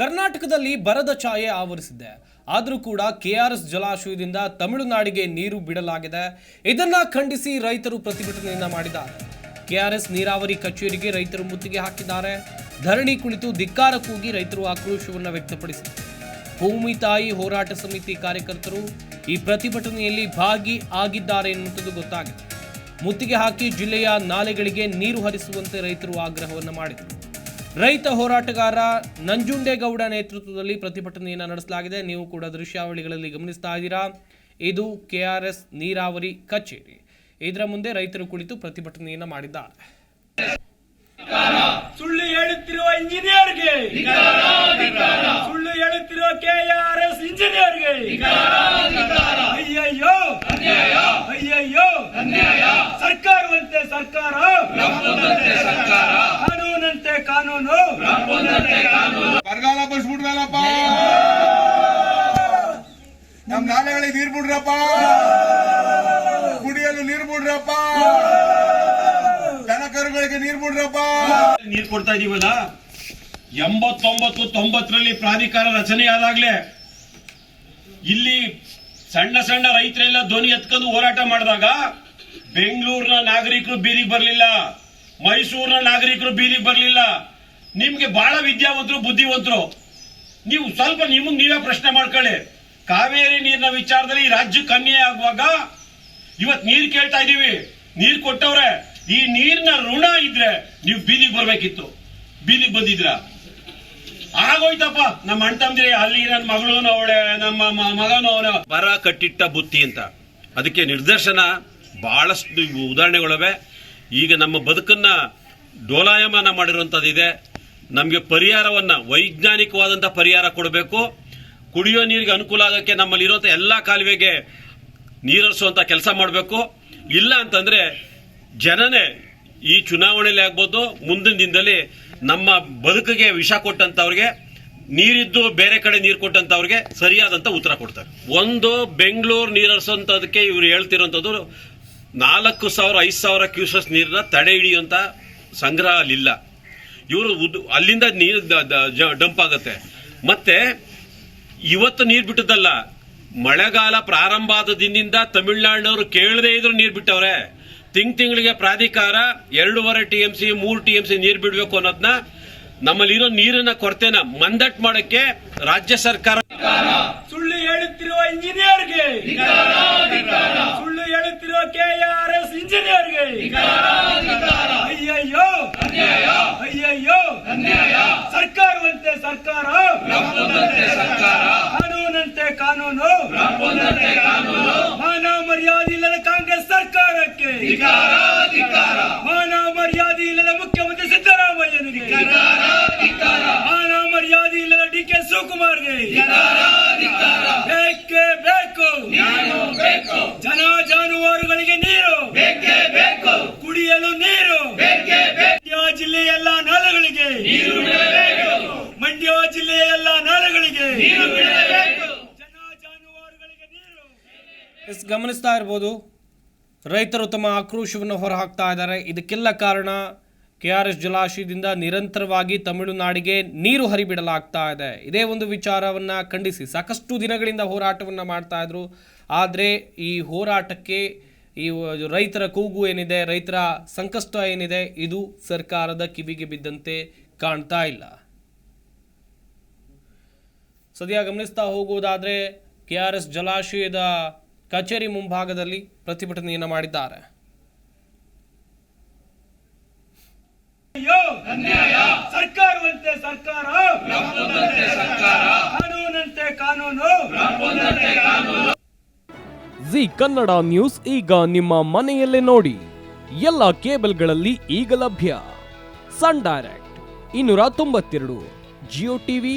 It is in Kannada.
ಕರ್ನಾಟಕದಲ್ಲಿ ಬರದ ಛಾಯೆ ಆವರಿಸಿದೆ. ಆದರೂ ಕೂಡ ಕೆ ಆರ್ ಎಸ್ ಜಲಾಶಯದಿಂದ ತಮಿಳುನಾಡಿಗೆ ನೀರು ಬಿಡಲಾಗಿದೆ. ಇದನ್ನ ಖಂಡಿಸಿ ರೈತರು ಪ್ರತಿಭಟನೆಯನ್ನ ಮಾಡಿದ್ದಾರೆ. ಕೆಆರ್ಎಸ್ ನೀರಾವರಿ ಕಚೇರಿಗೆ ರೈತರು ಮುತ್ತಿಗೆ ಹಾಕಿದ್ದಾರೆ. ಧರಣಿ ಕುಳಿತು ಧಿಕ್ಕಾರ ಕೂಗಿ ರೈತರು ಆಕ್ರೋಶವನ್ನು ವ್ಯಕ್ತಪಡಿಸಿದರು ಭೂಮಿ ತಾಯಿ ಹೋರಾಟ ಸಮಿತಿ ಕಾರ್ಯಕರ್ತರು ಈ ಪ್ರತಿಭಟನೆಯಲ್ಲಿ ಭಾಗಿ ಆಗಿದ್ದಾರೆ ಎನ್ನುವಂಥದ್ದು ಗೊತ್ತಾಗಿದೆ. ಮುತ್ತಿಗೆ ಹಾಕಿ ಜಿಲ್ಲೆಯ ನಾಲೆಗಳಿಗೆ ನೀರು ಹರಿಸುವಂತೆ ರೈತರು ಆಗ್ರಹವನ್ನು ಮಾಡಿದರು. ರೈತ ಹೋರಾಟಗಾರ ನಂಜುಂಡೇಗೌಡ ನೇತೃತ್ವದಲ್ಲಿ ಪ್ರತಿಭಟನೆಯನ್ನು ನಡೆಸಲಾಗಿದೆ. ನೀವು ಕೂಡ ದೃಶ್ಯಾವಳಿಗಳಲ್ಲಿ ಗಮನಿಸ್ತಾ ಇದ್ದೀರಾ. ಇದು ಕೆಆರ್ಎಸ್ ನೀರಾವರಿ ಕಚೇರಿ. ಇದರ ಮುಂದೆ ರೈತರು ಕುಳಿತು ಪ್ರತಿಭಟನೆಯನ್ನು ಮಾಡಿದ್ದಾರೆ. ಸುಳ್ಳು ಹೇಳುತ್ತಿರುವ ಇಂಜಿನಿಯರ್ಗೆ. ಸುಳ್ಳು ಹೇಳುತ್ತಿರುವ ಕೆಆರ್ಎಸ್ ಇಂಜಿನಿಯರ್ಗೆ. ಅಯ್ಯಯ್ಯೋ. ಅಯ್ಯಯ್ಯೋ. ಸರ್ಕಾರವಂತೆ ಸರ್ಕಾರ. ಕಾನೂನು. ಬರಗಾಲ ಬರ್ಸ್ಬಿಟ್ರಲ್ಲಪ್ಪ ನಮ್ ನಾಲೆಗಳಿಗೆ ನೀರ್ ಬಿಡ್ರಪ್ಪ. ಕುಡಿಯಲು ನೀರ್ ಬಿಡ್ರಪ್ಪ. ದನ ಕರುಗಳಿಗೆ ನೀರ್ ಬಿಡ್ರಪ್ಪ. ನೀರು ಕೊಡ್ತಾ ಇದೀವಲ್ಲ? ಎಂಬತ್ತೊಂಬತ್ತು ತೊಂಬತ್ತರಲ್ಲಿ ಪ್ರಾಧಿಕಾರ ರಚನೆ ಆದಾಗ್ಲೇ ಇಲ್ಲಿ ಸಣ್ಣ ಸಣ್ಣ ರೈತರೆಲ್ಲ ಧ್ವನಿ ಎತ್ಕೊಂಡು ಹೋರಾಟ ಮಾಡಿದಾಗ ಬೆಂಗಳೂರಿನ ನಾಗರಿಕರು ಬೀದಿಗೆ ಬರಲಿಲ್ಲ ಮೈಸೂರಿನ ನಾಗರಿಕರು ಬೀದಿಗೆ ಬರಲಿಲ್ಲ ನಿಮ್ಗೆ ಬಹಳ ವಿದ್ಯಾವಂತರು, ಬುದ್ಧಿವಂತರು. ನೀವು ಸ್ವಲ್ಪ ನಿಮಗೆ ನೀವೇ ಪ್ರಶ್ನೆ ಮಾಡ್ಕೊಳ್ಳಿ. ಕಾವೇರಿ ನೀರಿನ ವಿಚಾರದಲ್ಲಿ ಈ ರಾಜ್ಯಕ್ಕೆ ಅನ್ಯಾಯ ಆಗುವಾಗ ಇವತ್ ನೀರ್ ಕೇಳ್ತಾ ಇದೀವಿ. ನೀರ್ ಕೊಟ್ಟವ್ರೆ. ಈ ನೀರಿನ ಋಣ ಇದ್ರೆ ನೀವು ಬೀದಿಗೆ ಬರ್ಬೇಕಿತ್ತು. ಬೀದಿಗೆ ಬಂದಿದ್ರ. ಆಗೋಯ್ತಪ್ಪ. ನಮ್ಮ ಅಣ್ಣ ತಮ್ಮದಿರಿ ಅಲ್ಲಿ ನನ್ನ ಮಗಳು ಅವಳೆ, ನಮ್ಮ ಮಗನೂ ಮಗನು ಅವನ. ಬರ ಕಟ್ಟಿಟ್ಟ ಬುತ್ತಿ ಅಂತ. ಅದಕ್ಕೆ ನಿರ್ದೇಶನ ಬಹಳಷ್ಟು ಉದಾಹರಣೆಗಳವೆ. ಈಗ ನಮ್ಮ ಬದುಕನ್ನ ಡೋಲಾಯಮಾನ ಮಾಡಿರುವಂತದ್ದಿದೆ. ನಮಗೆ ಪರಿಹಾರವನ್ನು ವೈಜ್ಞಾನಿಕವಾದಂಥ ಪರಿಹಾರ ಕೊಡಬೇಕು. ಕುಡಿಯೋ ನೀರಿಗೆ ಅನುಕೂಲ ಆಗೋಕ್ಕೆ ನಮ್ಮಲ್ಲಿರೋಂಥ ಎಲ್ಲ ಕಾಲುವೆಗೆ ನೀರಿಸುವಂಥ ಕೆಲಸ ಮಾಡಬೇಕು. ಇಲ್ಲ ಅಂತಂದರೆ ಜನನೇ ಈ ಚುನಾವಣೆಯಲ್ಲಿ ಆಗ್ಬೋದು, ಮುಂದಿನ ದಿನದಲ್ಲಿ ನಮ್ಮ ಬದುಕಿಗೆ ವಿಷ ಕೊಟ್ಟಂಥವ್ರಿಗೆ ನೀರಿದ್ದು ಬೇರೆ ಕಡೆ ನೀರು ಕೊಟ್ಟಂಥವ್ರಿಗೆ ಸರಿಯಾದಂಥ ಉತ್ತರ ಕೊಡ್ತಾರೆ. ಒಂದು ಬೆಂಗಳೂರು ನೀರಿಸುವಂಥದಕ್ಕೆ ಇವರು ಹೇಳ್ತಿರೋಂಥದ್ದು, ನಾಲ್ಕು ಸಾವಿರ, ಐದು ಸಾವಿರ ಕ್ಯೂಸಸ್ ನೀರನ್ನ ತಡೆ ಹಿಡಿಯುವಂಥ ಸಂಗ್ರಹ ಅಲ್ಲಿಲ್ಲ ಇವರು ಅಲ್ಲಿಂದ ನೀರು ಡಂಪ್ ಆಗುತ್ತೆ. ಮತ್ತೆ ಇವತ್ತು ನೀರ್ ಬಿಟ್ಟದಲ್ಲ ಮಳೆಗಾಲ ಪ್ರಾರಂಭ ಆದ ದಿನದಿಂದ ತಮಿಳುನಾಡಿನವರು ಕೇಳದೇ ಇದ್ರು ನೀರ್ ಬಿಟ್ಟವ್ರೆ. ತಿಂಗ್ ತಿಂಗಳಿಗೆ ಪ್ರಾಧಿಕಾರ ಎರಡೂವರೆ ಟಿ ಎಂ ಸಿ ಮೂರು ಟಿ ಎಂ ಸಿ ನೀರ್ ಬಿಡ್ಬೇಕು ಅನ್ನೋದನ್ನ ನಮ್ಮಲ್ಲಿರೋ ನೀರಿನ ಕೊರತೆನ ಮಂದಟ್ ಮಾಡಕ್ಕೆ ರಾಜ್ಯ ಸರ್ಕಾರ ಸುಳ್ಳು ಹೇಳುತ್ತಿರುವ ಇಂಜಿನಿಯರ್ಗೆ. ಸುಳ್ಳು ಹೇಳುತ್ತಿರುವ ಕೆಆರ್ಎಸ್ ಇಂಜಿನಿಯರ್ಗೆ ಅಯ್ಯಯ್ಯೋ ಅಯ್ಯಯ್ಯೋ ಸರ್ಕಾರವಂತೆ ಸರ್ಕಾರ. ಕಾನೂನಂತೆ ಕಾನೂನು. ಮಾನವ ಮರ್ಯಾದೆ ಇಲ್ಲದ ಕಾಂಗ್ರೆಸ್ ಸರ್ಕಾರಕ್ಕೆ. ಮಾನವ ಮರ್ಯಾದೆ ಇಲ್ಲದ ಮುಖ್ಯಮಂತ್ರಿ ಸಿದ್ದರಾಮಯ್ಯನಿಗೆ. ಮಾನವ ಮರ್ಯಾದೆ ಇಲ್ಲದ ಡಿ ಕೆ ಶಿವಕುಮಾರ್ಗೆ. ನಾಲೆಗಳಿಗೆ ಜನ ಜಾನುವಾರುಗಳಿಗೆ ನೀರು. ಎಸ್ ಗಮನಿಸ್ತಾ ಇರ್ಬೋದು. ರೈತರು ತಮ್ಮ ಆಕ್ರೋಶವನ್ನು ಹೊರಹಾಕ್ತಾ ಇದ್ದಾರೆ. ಇದಕ್ಕೆಲ್ಲ ಕಾರಣ ಕೆ ಆರ್ ಎಸ್ ಜಲಾಶಯದಿಂದ ನಿರಂತರವಾಗಿ ತಮಿಳುನಾಡಿಗೆ ನೀರು ಹರಿಬಿಡಲಾಗ್ತಾ ಇದೆ. ಇದೇ ಒಂದು ವಿಚಾರವನ್ನು ಖಂಡಿಸಿ. ಸಾಕಷ್ಟು ದಿನಗಳಿಂದ ಹೋರಾಟವನ್ನು ಮಾಡ್ತಾ ಇದ್ರು. ಆದರೆ ಈ ಹೋರಾಟಕ್ಕೆ ಈ ರೈತರ ಕೂಗು ಏನಿದೆ ರೈತರ ಸಂಕಷ್ಟ ಏನಿದೆ ಇದು ಸರ್ಕಾರದ ಕಿವಿಗೆ ಬಿದ್ದಂತೆ ಕಾಣ್ತಾ ಇಲ್ಲ. ಸದ್ಯ ಗಮನಿಸ್ತಾ ಹೋಗುವುದಾದರೆ ಕೆ ಆರ್ ಎಸ್ ಜಲಾಶಯದ ಕಚೇರಿ ಮುಂಭಾಗದಲ್ಲಿ ಪ್ರತಿಭಟನೆಯನ್ನು ಮಾಡಿದ್ದಾರೆ. ಅಯ್ಯೋ ಸರ್ಕಾರವಂತೆ ಸರ್ಕಾರ. ಕಾನೂನಂತೆ ಕಾನೂನು. ಜಿ ಕನ್ನಡ ನ್ಯೂಸ್ ಈಗ ನಿಮ್ಮ ಮನೆಯಲ್ಲೇ ನೋಡಿ. ಎಲ್ಲ ಕೇಬಲ್ಗಳಲ್ಲಿ ಈಗ ಲಭ್ಯ. ಸನ್ ಡೈರೆಕ್ಟ್ ಇನ್ನೂರ ತೊಂಬತ್ತೆರಡು ಜಿಯೋ ಟಿವಿ